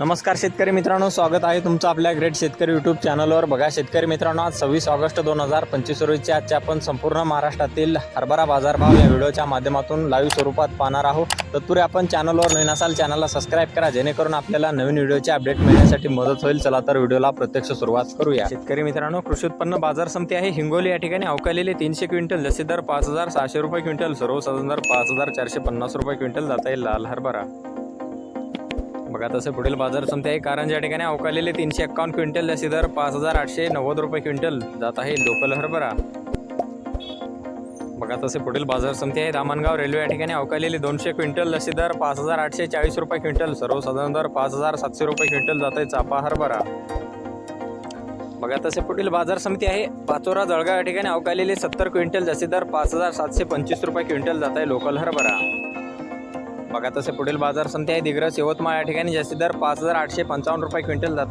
नमस्कार शेतकरी मित्रांनो स्वागत आहे तुमचं आपल्या ग्रेट शेतकरी यूट्यूब चॅनलवर बघा शेतकरी मित्रांनो आज सव्वीस ऑगस्ट दोन हजार पंचवीस रोजीच्या आजच्या आपण संपूर्ण महाराष्ट्रातील हरभरा बाजारभाव या व्हिडिओच्या माध्यमातून लाईव्ह स्वरूपात पाहणार आहोत. तत्पूर्वी आपण चॅनलवर नवीन असाल चॅनलला सबस्क्राईब करा जेणेकरून आपल्याला नवीन व्हिडिओचे अपडेट मिळण्यासाठी मदत होईल. चला तर व्हिडिओला प्रत्यक्ष सुरुवात करूया. शेतकरी मित्रांनो कृषी उत्पन्न बाजार समिती आहे. हिंगोली या ठिकाणी अवकालेले तीनशे क्विंटल जसे दर पाच हजार सहाशे रुपये क्विंटल सर्वसाधारण दर पाच हजार चारशे पन्नास रुपये क्विंटल जाता येईल लाल हरभरा. बघा तसे पुढील बाजार समिती आहे कारण या ठिकाणी अवकालेले तीनशे एक्कावन्न क्विंटल लसी दर पाच हजार आठशे नव्वद रुपये क्विंटल. जात आहे लोकल हरभरा. बघा तसे पुढील बाजार समिती आहे दामणगाव रेल्वे या ठिकाणी अवकालेले दोनशे क्विंटल लसी दर पाच हजार आठशे चाळीस रुपये क्विंटल. सर्वसाधारण दर पाच हजार सातशे रुपये क्विंटल जात आहे चापा हरभरा. बघा तसे पुढील बाजार समिती आहे. पाचोरा जळगाव या ठिकाणी अवकालेले सत्तर क्विंटल जसे दर पाच हजार सातशे पंचवीस रुपये क्विंटल जात आहे लोकल हरभरा. बघा तसे पुढील बाजार समिती आहे. दिग्रस यवतमाळ या ठिकाणी जास्तीत दर पाच हजार आठशे पंचावन्न रुपये क्विंटल जात आहे.